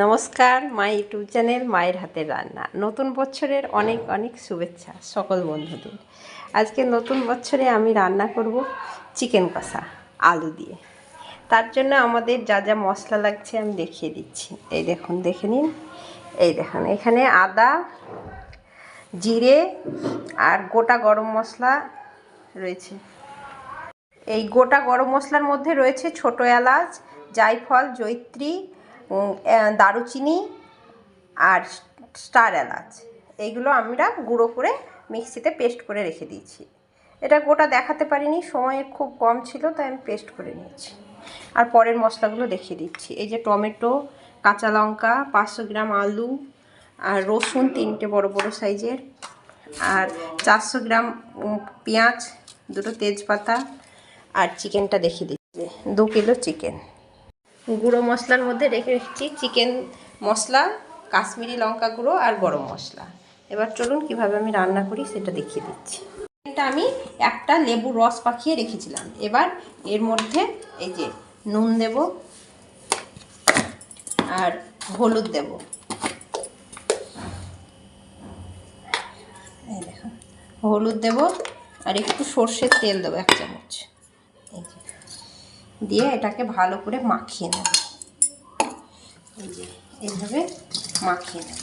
নমস্কার, my YouTube channel, মায়ের হাতের রান্না। নতুন বছরের অনেক অনেক শুভেচ্ছা সকল বন্ধুদের। আজকে নতুন বছরে আমি রান্না করব চিকেন কষা, আলু দিয়ে। তার জন্য আমাদের যা যা মশলা লাগছে আমি দেখিয়ে দিচ্ছি। এই দেখুন, দেখে নিন। এই দেখুন, এখানে আদা, জিরে আর গোটা গরম মশলা রয়েছে। এই গোটা গরম মশলার মধ্যে রয়েছে ছোট এলাচ, জায়ফল জৈত্রী দারুচিনি আর স্টার এলাচ। এইগুলো আমরা গুঁড়ো করে মিক্সিতে পেস্ট করে রেখে দিয়েছি। এটা গোটা দেখাতে পারিনি, সময় খুব কম ছিল, তাই আমি পেস্ট করে নিয়েছি। আর পরের মশলাগুলো দেখিয়ে দিচ্ছি। এই যে টমেটো, কাঁচা লঙ্কা, পাঁচশো গ্রাম আলু, আর রসুন তিনটে বড় বড় সাইজের, আর চারশো গ্রাম পেঁয়াজ, দুটো তেজপাতা, আর চিকেনটা দেখিয়ে দিচ্ছি। দু কিলো চিকেন। গুঁড়ো মশলার মধ্যে রেখে রেখেছি চিকেন মশলা, কাশ্মীরি লঙ্কা গুঁড়ো আর গরম মশলা। এবার চলুন কীভাবে আমি রান্না করি সেটা দেখিয়ে দিচ্ছি। এটা আমি একটা লেবু রস পাকিয়ে রেখেছিলাম। এবার এর মধ্যে এই যে নুন দেব আর হলুদ দেব। হলুদ দেব আর একটু সর্ষের তেল দেবো এক চামচ। এই যে। দিয়ে এটাকে ভালো করে মাখিয়ে নেব। এই যে, এইভাবে মাখিয়ে নেব।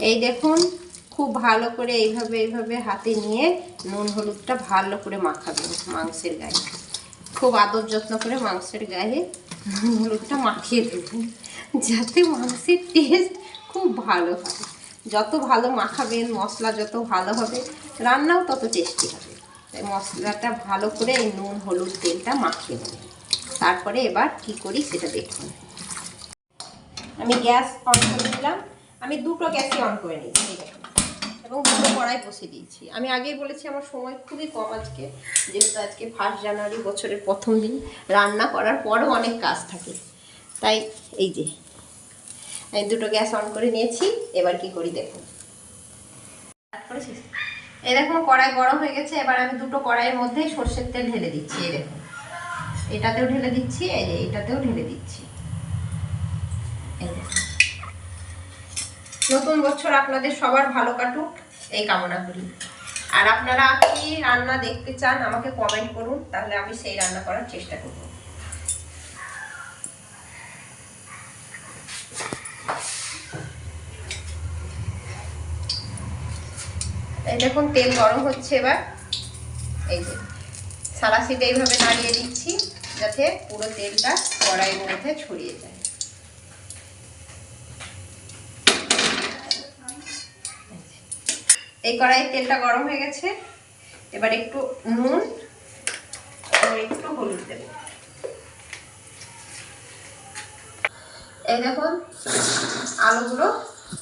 এই দেখুন, খুব ভালো করে এইভাবে এইভাবে হাতে নিয়ে নুন, হলুদটা ভালো করে মাখাবেন মাংসের গায়ে। খুব আদর যত্ন করে মাংসের গায়ে নুন, হলুদটা মাখিয়ে দেবেন, যাতে মাংসের টেস্ট খুব ভালো হয়। যত ভালো মাখাবেন, মশলা যত ভালো হবে, রান্নাও তত টেস্টি হবে। মশলাটা ভালো করে এই নুন, হলুদ তেলটা মাখিয়ে নেবেন তারপরে এবার কি করি সেটা দেখুন। আমি গ্যাস অন করে দিলাম আমি দুটো গ্যাসই অন করে নিয়েছি। এবং দুটো কড়াই বসিয়ে দিয়েছি। আমি আগেই বলেছি, আমার সময় খুবই কম আজকে। যেহেতু আজকে ফার্স্ট জানুয়ারি, বছরের প্রথম দিন, রান্না করার পরও অনেক কাজ থাকে। তাই এই যে আমি দুটো গ্যাস অন করে নিয়েছি। এবার কি করি দেখুন। করেছিস? এই দেখুন কড়াই গরম হয়ে গেছে, এবার আমি দুটো কড়াইয়ের মধ্যেই সর্ষের তেল ঢেলে দিচ্ছি, এই দেখুন। এটাতেও ঢেলে দিচ্ছি, এই যে এটাতেও ঢেলে দিচ্ছি। নতুন বছর আপনাদের সবার ভালো কাটুক, এই কামনা করি আর আপনারা কি রান্না দেখতে চান আমাকে কমেন্ট করুন, তাহলে আমি সেই রান্না করার চেষ্টা করব। এই দেখুন, তেল গরম হচ্ছে এবার। এই যে সালাসিটা এইভাবে নাড়িয়ে দিচ্ছি, যাতে পুরো তেলটা কড়াইয়ের মধ্যে ছড়িয়ে যায়। এই কড়াইয়ের তেলটা গরম হয়ে গেছে। এবার একটু নুন একটু হলুদ দেব। এই দেখুন, আলুগুলো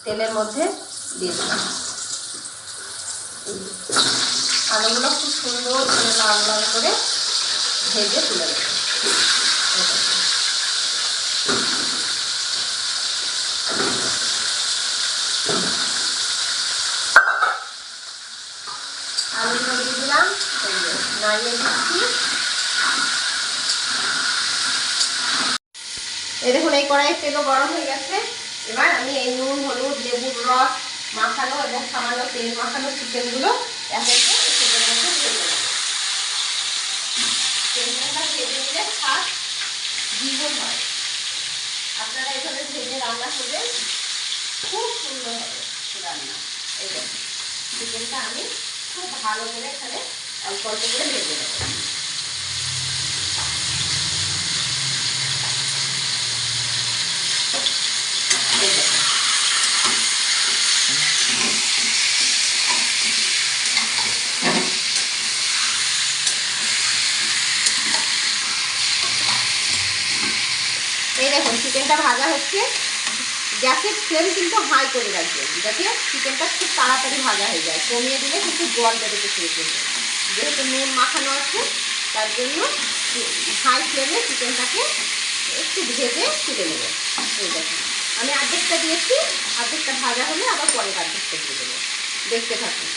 তেলের মধ্যে দিয়ে দিলাম। আলুগুলো খুব সুন্দর করে লাল লাল করে ভেজে তুলে দিয়ে দিলাম নাড়িয়ে দিচ্ছি। এই দেখুন, এই কড়াইয়ের তেলও গরম হয়ে গেছে। এবার আমি এই নুন, হলুদ, লেবুর রস মাখানো এবং সামান্য তেল মাখানো চিকেনগুলো এক একে এই তেলের মধ্যে দিয়ে দেবো তেলটা ভেজে নিলে স্বাদ দ্বিগুণ হয়। আপনারা এখানে ভেজে রান্না করবেন। খুব সুন্দর হবে রান্না। এই দেখুন, চিকেনটা আমি খুব ভালো করে এখানে অল্প অল্প করে ভেজে নেব। Thank দেখুন। এই দেখুন চিকেনটা ভাজা হচ্ছে, গ্যাসের ফ্লেম কিন্তু হাই করে রাখবেন যাতে চিকেনটা খুব তাড়াতাড়ি ভাজা হয়ে যায়। কমিয়ে দিলে কিন্তু জল বেরোতে শুরু করবে। যেহেতু নুন মাখানো আছে, তার জন্য হাই ফ্লেমে চিকেনটাকে একটু ভেজে তুলে নেবে। এই দেখুন, আমি অর্ধেকটা দিয়েছি অর্ধেকটা ভাজা হলে আবার পরের অর্ধেকটা দিয়ে দেবো। দেখতে থাকুন।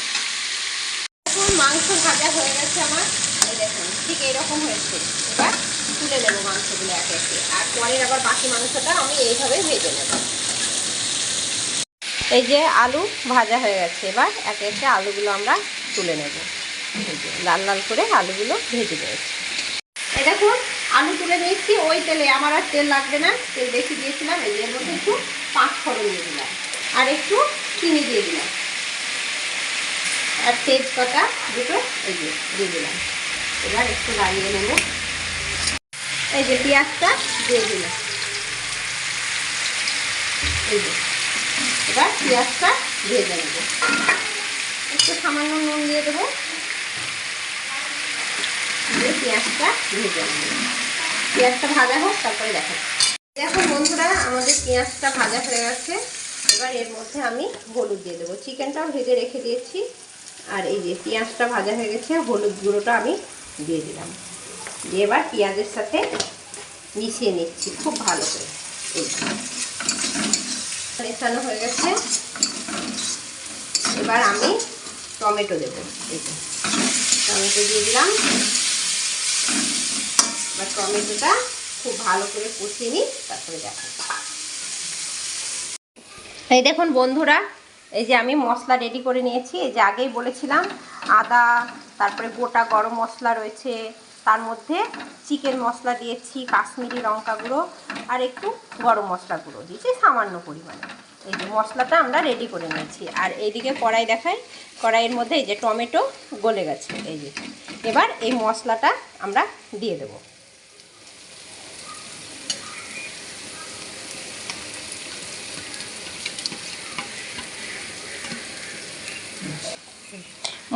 মাংস ভাজা হয়ে গেছে আমার। এই দেখুন, ঠিক এইরকম হয়েছে। এবার তুলে নেব মাংসগুলো একে একে পরের আবার বাকি মাংসটা আমি এইভাবে ভেজে নেব। এই যে আলু ভাজা হয়ে গেছে, এবার একে একে আলুগুলো আমরা তুলে নেব। লাল লাল করে আলুগুলো ভেজে নিয়েছি। এই দেখুন আলু তুলে নিয়েছি, ওই তেলে আমার আর তেল লাগবে না, তেল বেশি দিয়েছিলাম, এই এর মধ্যে একটু পাঁচ ফোড়ন দিয়ে দিলাম, আর একটু চিনি দিয়ে দিলাম। আর তেজপাতা দুটো এই দিয়ে দিলাম। এবার একটু লাগিয়ে নেব। এই যে পেঁয়াজটা দিয়ে দিলাম। এই যে, এবার পেঁয়াজটা ভেজে নেব। একটু সামান্য নুন দিয়ে দেবো। দিয়ে পেঁয়াজটা ভেজে নেব। পেঁয়াজটা ভাজা হোক, তারপরে দেখাচ্ছি দেখো বন্ধুরা, আমাদের পেঁয়াজটা ভাজা হয়ে গেছে। এবার এর মধ্যে আমি হলুদ দিয়ে দেবো। চিকেনটাও ভেজে রেখে দিয়েছি। আর এই যে পেঁয়াজটা ভাজা হয়ে গেছে, হলুদ গুঁড়োটা আমি দিয়ে দিলাম। দিয়ে এবার পেঁয়াজের সাথে মিশিয়ে নিচ্ছি, খুব ভালো করে। এই মেশানো হয়ে গেছে। এবার আমি টমেটো দেবো। যে, টমেটো দিয়ে দিলাম। এবার টমেটোটা খুব ভালো করে কষিয়ে নিই, তারপরে দেখো এই দেখুন বন্ধুরা, এই যে আমি মশলা রেডি করে নিয়েছি। এই যে আগেই বলেছিলাম, আদা, তারপরে গোটা গরম মশলা রয়েছে তার মধ্যে চিকেন মশলা দিয়েছি, কাশ্মীরি লঙ্কা গুঁড়ো আর একটু গরম মশলা গুঁড়ো দিয়েছি সামান্য পরিমাণে। এই যে মশলাটা আমরা রেডি করে নিয়েছি। আর এইদিকে কড়াই দেখাই। কড়াইয়ের মধ্যে এই যে টমেটো গলে গেছে। এই যে এবার এই মশলাটা আমরা দিয়ে দেবো।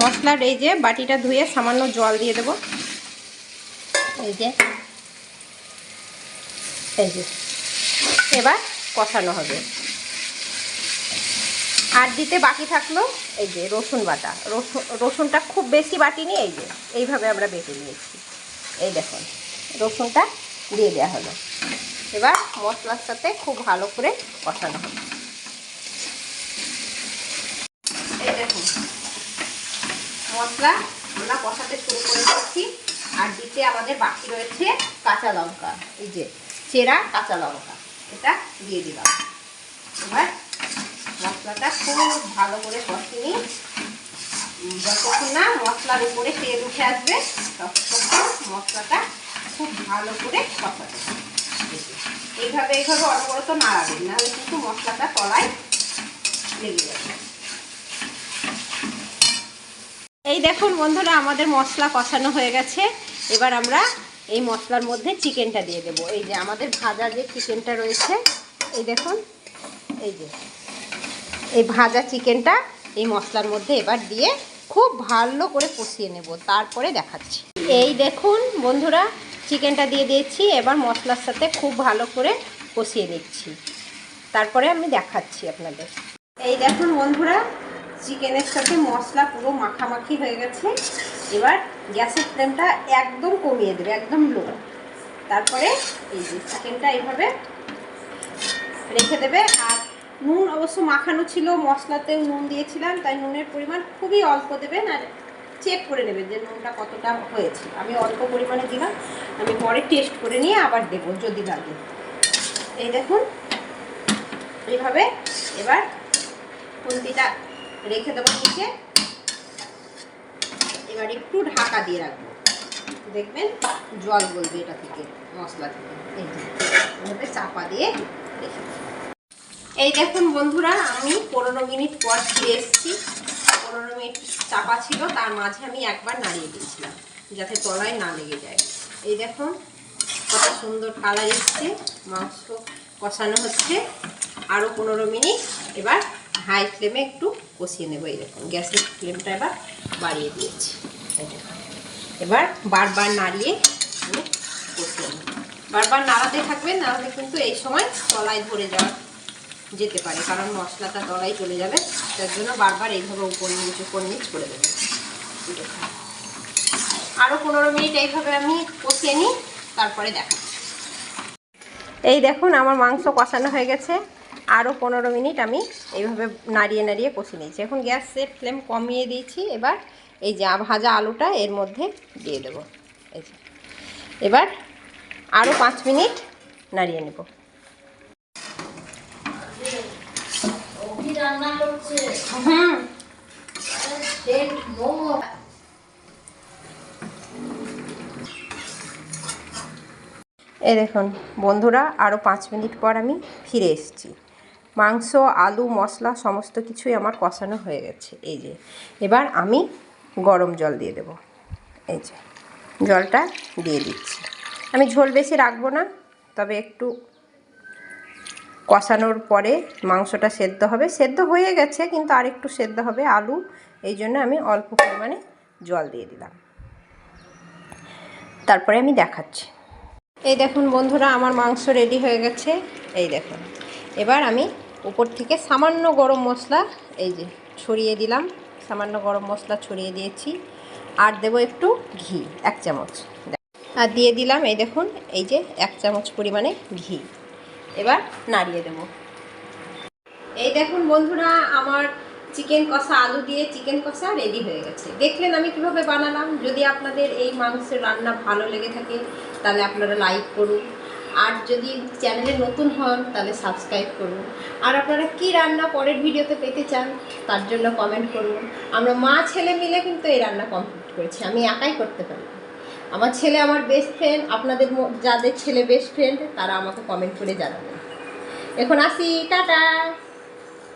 মশলার এই যে বাটিটা ধুয়ে সামান্য জল দিয়ে দেব। এই যে। এই যে। এবার কষানো হবে। আর দিতে বাকি থাকল এই যে রসুন বাটা। রসুন রসুনটা খুব বেশি বাটিনি এই যে। এইভাবে আমরা বেটে নিয়েছি। এই দেখুন, রসুনটা দিয়ে দেওয়া হলো। এবার মশলার সাথে খুব ভালো করে কষানো হবে। মশলা আমরা কষাতে শুরু করে দিচ্ছি। আর দিতে আমাদের বাকি রয়েছে কাঁচা লঙ্কা। এই যে চেরা, কাঁচা লঙ্কা। এটা দিয়ে দিলাম। এবার মশলাটা খুব ভালো করে কষিয়ে যতক্ষণ না মশলার উপরে তেল উঠে আসবে, ততক্ষণ মশলাটা খুব ভালো করে কষাতে এইভাবে এইভাবে অনবরত নাড়াবেন, নাহলে কিন্তু মশলাটা তলায় লেগে যাবে। এই দেখুন বন্ধুরা, আমাদের মশলা কষানো হয়ে গেছে। এবার আমরা এই মশলার মধ্যে চিকেনটা দিয়ে দেবো। এই যে আমাদের ভাজা যে চিকেনটা রয়েছে, এই দেখুন, এই যে, এই ভাজা চিকেনটা এই মশলার মধ্যে এবার দিয়ে খুব ভালো করে কষিয়ে নেব। তারপরে দেখাচ্ছি। এই দেখুন বন্ধুরা, চিকেনটা দিয়ে দিয়েছি। এবার মশলার সাথে খুব ভালো করে কষিয়ে নিচ্ছি। তারপরে আমি দেখাচ্ছি আপনাদের। এই দেখুন বন্ধুরা চিকেনের সাথে মশলা পুরো মাখামাখি হয়ে গেছে। এবার গ্যাসের ফ্লেমটা একদম কমিয়ে দেবে, একদম লো। তারপরে এই যে চিকেনটা এইভাবে রেখে দেবে। আর নুন অবশ্য মাখানো ছিল, মশলাতেও নুন দিয়েছিলাম, তাই নুনের পরিমাণ খুবই অল্প দেবেন আর চেক করে নেবেন যে নুনটা কতটা হয়েছে। আমি অল্প পরিমাণে দিলাম, আমি পরে টেস্ট করে নিয়ে আবার দেবো যদি লাগে। এই দেখুন, এইভাবে এবার খুন্তিটা রেখে দেবো নিচে। এবার একটু ঢাকা দিয়ে রাখব। দেখবেন জল গলবে এটা থেকে, মশলা থেকে। এই চাপা দিয়ে। এই দেখুন বন্ধুরা, আমি পনেরো মিনিট পর ফিরে এসেছি। পনেরো মিনিট চাপা ছিল, তার মাঝে আমি একবার নাড়িয়ে দিয়েছিলাম, যাতে তলায় না লেগে যায়। এই দেখুন, কত সুন্দর কালার এসছে, মাংস কষানো হচ্ছে। আরও পনেরো মিনিট, এবার হাই ফ্লেমে একটু কষিয়ে নেব দেখুন গ্যাসের ফ্লেমটা এবার বাড়িয়ে দিয়েছি। এবার বারবার নাড়িয়ে কষিয়ে নেব। বারবার নাড়াতে থাকবেন নাহলে কিন্তু এই সময় তলায় ধরে যাওয়া যেতে পারে, কারণ মশলাটা তলায় চলে যাবে। তার জন্য বারবার এইভাবে উপর নিচ উপর নিচ করে দেবেন আরও পনেরো মিনিট এইভাবে আমি কষিয়ে নিই, তারপরে দেখা এই দেখুন, আমার মাংস কষানো হয়ে গেছে। আরও পনেরো মিনিট আমি এইভাবে নাড়িয়ে নাড়িয়ে কষিয়ে নিয়েছি। এখন গ্যাসের ফ্লেম কমিয়ে দিয়েছি। এবার এই যে ভাজা আলুটা এর মধ্যে দিয়ে দেবো। এই যে। এবার আরও পাঁচ মিনিট নাড়িয়ে নেব। হুম মোমো দেখুন বন্ধুরা আরও পাঁচ মিনিট পর আমি ফিরে এসেছি। মাংস, আলু, মশলা, সমস্ত কিছুই আমার কষানো হয়ে গেছে। এই যে, এবার আমি গরম জল দিয়ে দেব। এই যে, জলটা দিয়ে দিচ্ছি। আমি ঝোল বেশি রাখব না, তবে একটু কষানোর পরে মাংসটা সেদ্ধ হবে। সেদ্ধ হয়ে গেছে, কিন্তু আর একটু সেদ্ধ হবে আলু। এই জন্য আমি অল্প পরিমাণে জল দিয়ে দিলাম। তারপরে আমি দেখাচ্ছি। এই দেখুন বন্ধুরা, আমার মাংস রেডি হয়ে গেছে। এই দেখুন, এবার আমি উপর থেকে সামান্য গরম মশলা, এই যে ছড়িয়ে দিলাম, সামান্য গরম মশলা ছড়িয়ে দিয়েছি। আর দেবো একটু ঘি, এক চামচ। আর দিয়ে দিলাম, এই দেখুন, এই যে এক চামচ পরিমাণে ঘি। এবার নাড়িয়ে দেবো। এই দেখুন বন্ধুরা, আমার চিকেন কষা আলু দিয়ে চিকেন কষা রেডি হয়ে গেছে। দেখলেন আমি কীভাবে বানালাম? যদি আপনাদের এই মাংসের রান্না ভালো লেগে থাকে, তাহলে আপনারা লাইক করুন আর যদি চ্যানেলে নতুন হন, তাহলে সাবস্ক্রাইব করুন। আর আপনারা কি রান্না পরের ভিডিওতে পেতে চান, তার জন্য কমেন্ট করুন। আমরা মা, ছেলে মিলে কিন্তু এই রান্না কমপ্লিট করেছি, আমি একাই করতে পারি। আমার ছেলে আমার বেস্ট ফ্রেন্ড আপনাদের যাদের ছেলে বেস্ট ফ্রেন্ড তারা আমাকে কমেন্ট করে জানাবেন। এখন আসি, টাটা!